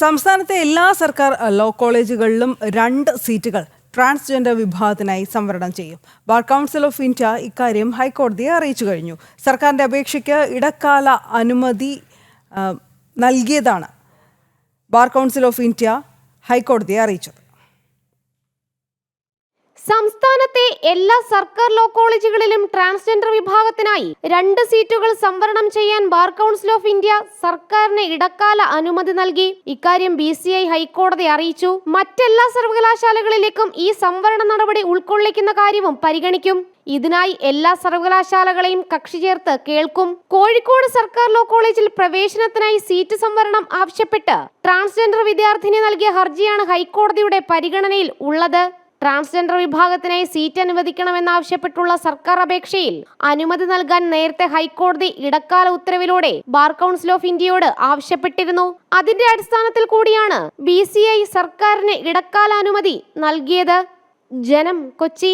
സംസ്ഥാനത്തെ എല്ലാ സർക്കാർ ലോ കോളേജുകളിലും രണ്ട് സീറ്റുകൾ ട്രാൻസ്ജെൻഡർ വിഭാഗത്തിനായി സംവരണം ചെയ്യും. ബാർ കൗൺസിൽ ഓഫ് ഇന്ത്യ ഇക്കാര്യം ഹൈക്കോടതിയെ അറിയിച്ചു കഴിഞ്ഞു. സർക്കാരിന്റെ അപേക്ഷയ്ക്ക് ഇടക്കാല അനുമതി നൽകിയതാണ് ബാർ കൗൺസിൽ ഓഫ് ഇന്ത്യ ഹൈക്കോടതിയെ അറിയിച്ചത്. സംസ്ഥാനത്തെ എല്ലാ സർക്കാർ ലോ കോളേജുകളിലും ട്രാൻസ്ജെൻഡർ വിഭാഗത്തിനായി രണ്ട് സീറ്റുകൾ സംവരണം ചെയ്യാൻ ബാർ കൗൺസിൽ ഓഫ് ഇന്ത്യ സർക്കാരിന് ഇടക്കാല അനുമതി നൽകി. ഇക്കാര്യം ബി സി ഐ ഹൈക്കോടതി അറിയിച്ചു. മറ്റെല്ലാ സർവകലാശാലകളിലേക്കും ഈ സംവരണ നടപടി ഉൾക്കൊള്ളിക്കുന്ന കാര്യവും പരിഗണിക്കും. ഇതിനായി എല്ലാ സർവകലാശാലകളെയും കക്ഷി ചേർത്ത് കേൾക്കും. കോഴിക്കോട് സർക്കാർ ലോ കോളേജിൽ പ്രവേശനത്തിനായി സീറ്റ് സംവരണം ആവശ്യപ്പെട്ട് ട്രാൻസ്ജെൻഡർ വിദ്യാർത്ഥിനി നൽകിയ ഹർജിയാണ് ഹൈക്കോടതിയുടെ പരിഗണനയിൽ ഉള്ളത്. ട്രാൻസ്ജെൻഡർ വിഭാഗത്തിനായി സീറ്റ് അനുവദിക്കണമെന്നാവശ്യപ്പെട്ടുള്ള സർക്കാർ അപേക്ഷയിൽ അനുമതി നൽകാൻ നേരത്തെ ഹൈക്കോടതി ഇടക്കാല ഉത്തരവിലൂടെ ബാർ കൗൺസിൽ ഓഫ് ഇന്ത്യയോട് ആവശ്യപ്പെട്ടിരുന്നു. അതിന്റെ അടിസ്ഥാനത്തിൽ കൂടിയാണ് ബി സർക്കാരിന് ഇടക്കാല അനുമതി നൽകിയത്. ജനം കൊച്ചി.